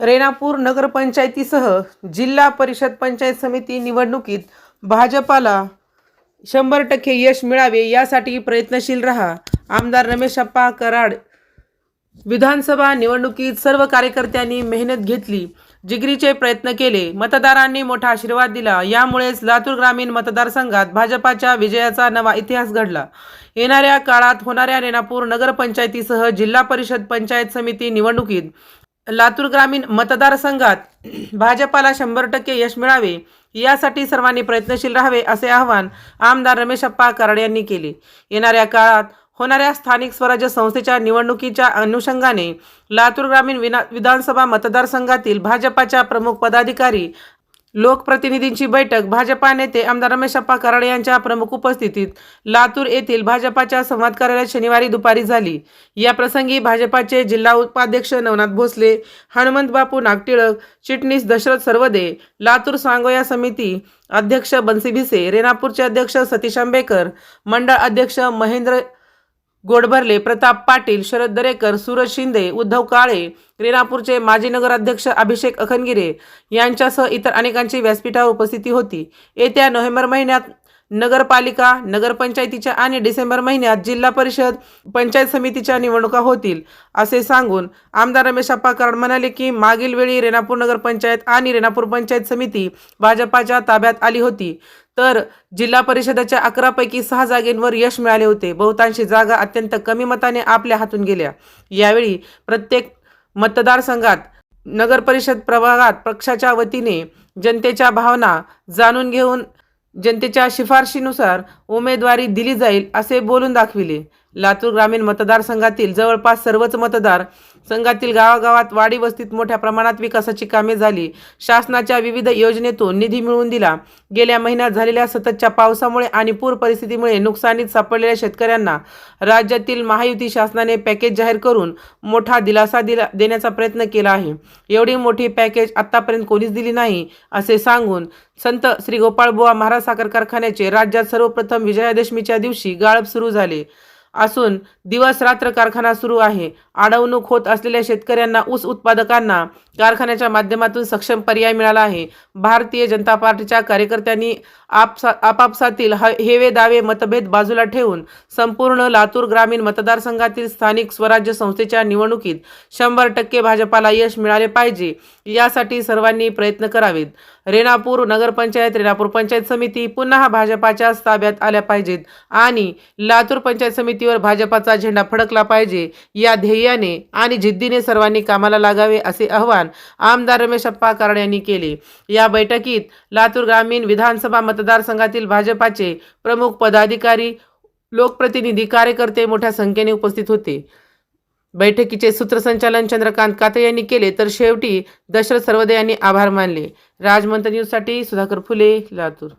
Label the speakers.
Speaker 1: रेणापूर नगरपंचायतीसह जिल्हा परिषद पंचायत समिती निवडणुकीत भाजपाला शंभर टक्के यश मिळावे यासाठी प्रयत्नशील रहा. आमदार रमेश अप्पा कराड विधानसभा निवडणुकीत सर्व कार्यकर्त्यांनी मेहनत घेतली जिगरीचे प्रयत्न केले मतदारांनी मोठा आशीर्वाद दिला. यामुळेच लातूर ग्रामीण मतदारसंघात भाजपाच्या विजयाचा नवा इतिहास घडला. येणाऱ्या काळात होणाऱ्या रेणापूर नगरपंचायतीसह जिल्हा परिषद पंचायत समिती निवडणुकीत लातूर ग्रामीण मतदारसंघात भाजपाला शंभर टक्के यश मिळावे यासाठी सर्वांनी प्रयत्नशील राहावे असे आवाहन आमदार रमेशप्पा कराड यांनी केले. येणाऱ्या काळात होणाऱ्या स्थानिक स्वराज्य संस्थेच्या निवडणुकीच्या अनुषंगाने लातूर ग्रामीण विना विधानसभा मतदारसंघातील भाजपाच्या प्रमुख पदाधिकारी लोकप्रतिनिधींची बैठक भाजपा नेते आमदार रमेशप्पा कराड यांच्या प्रमुख उपस्थितीत लातूर येथील भाजपाच्या संवाद कार्यालयात शनिवारी दुपारी झाली. या प्रसंगी भाजपाचे जिल्हा उपाध्यक्ष नवनाथ भोसले हनुमंत बापू नागटिळक चिटणीस दशरथ सर्वदे लातूर सांगोया समिती अध्यक्ष बन्सी भिसे रेणापूरचे अध्यक्ष सतीश आंबेकर मंडळ अध्यक्ष महेंद्र गोडभरले प्रताप पाटील शरद दरेकर सूरज शिंदे उद्धव काळे रेणापूरचे माजी नगराध्यक्ष अभिषेक अखनगिरे यांच्यासह इतर अनेकांची व्यासपीठावर उपस्थिती होती. येत्या नोव्हेंबर महिन्यात नगरपालिका नगरपंचायतीच्या आणि डिसेंबर महिन्यात जिल्हा परिषद पंचायत समितीच्या निवडणुका होतील असे सांगून आमदार रमेशप्पा कराड म्हणाले की मागील वेळी रेणापूर नगरपंचायत आणि रेणापूर पंचायत समिती भाजपाच्या ताब्यात आली होती. तर जिल्हा परिषदेच्या अकरापैकी सहा जागेंवर यश मिळाले होते. बहुतांशी जागा अत्यंत कमी मताने आपल्या हातून गेल्या. यावेळी प्रत्येक मतदारसंघात नगर परिषद प्रभागात पक्षाच्या वतीने जनतेच्या भावना जाणून घेऊन जनतेच्या शिफारशीनुसार उमेदवारी दिली जाईल असे बोलून दाखविले. लातूर ग्रामीण मतदारसंघातील जवळपास सर्वच मतदार संघातील गावागावात वाडी वस्तीत मोठ्या प्रमाणात विकासाची कामे झाली. शासनाच्या विविध योजनेतून निधी मिळवून दिला. गेल्या महिन्यात झालेल्या सततच्या पावसामुळे आणि पूर परिस्थितीमुळे नुकसानीत सापडलेल्या शेतकऱ्यांना राज्यातील महायुती शासनाने पॅकेज जाहीर करून मोठा दिलासा दिला देण्याचा प्रयत्न केला आहे. एवढी मोठी पॅकेज आत्तापर्यंत कोणीच दिली नाही असे सांगून संत श्री गोपाळबुवा महाराज साखर कारखान्याचे राज्यात सर्वप्रथम विजयादशमीच्या दिवशी गाळप सुरू झाले. असून दिवस रात्र कारखाना सुरू आहे. अडवणूक होत असलेल्या शेतकऱ्यांना ऊस उत्पादकांना कारखान्याच्या माध्यमातून सक्षम पर्याय मिळाला आहे. भारतीय जनता पार्टीच्या कार्यकर्त्यांनी आपसा आपापसातील ह हेवे दावे मतभेद बाजूला ठेवून संपूर्ण लातूर ग्रामीण मतदारसंघातील स्थानिक स्वराज्य संस्थेच्या निवडणुकीत शंभर टक्के भाजपाला यश मिळाले पाहिजे यासाठी सर्वांनी प्रयत्न करावेत. रेणापूर नगरपंचायत रेणापूर पंचायत समिती पुन्हा भाजपाच्याच ताब्यात आल्या पाहिजेत आणि लातूर पंचायत समिती समितीवर भाजपाचा झेंडा फडकला पाहिजे या ध्येयाने आणि जिद्दीने सर्वांनी कामाला लागावे असे आवाहन आमदार रमेश कराड यांनी केले. या बैठकीत लातूर ग्रामीण विधानसभा मतदारसंघातील भाजपाचे प्रमुख पदाधिकारी लोकप्रतिनिधी कार्यकर्ते मोठ्या संख्येने उपस्थित होते. बैठकीचे सूत्रसंचालन चंद्रकांत काते यांनी केले तर शेवटी दशरथ सर्वदे यांनी आभार मानले. राजमंत्र न्यूजसाठी सुधाकर फुले लातूर.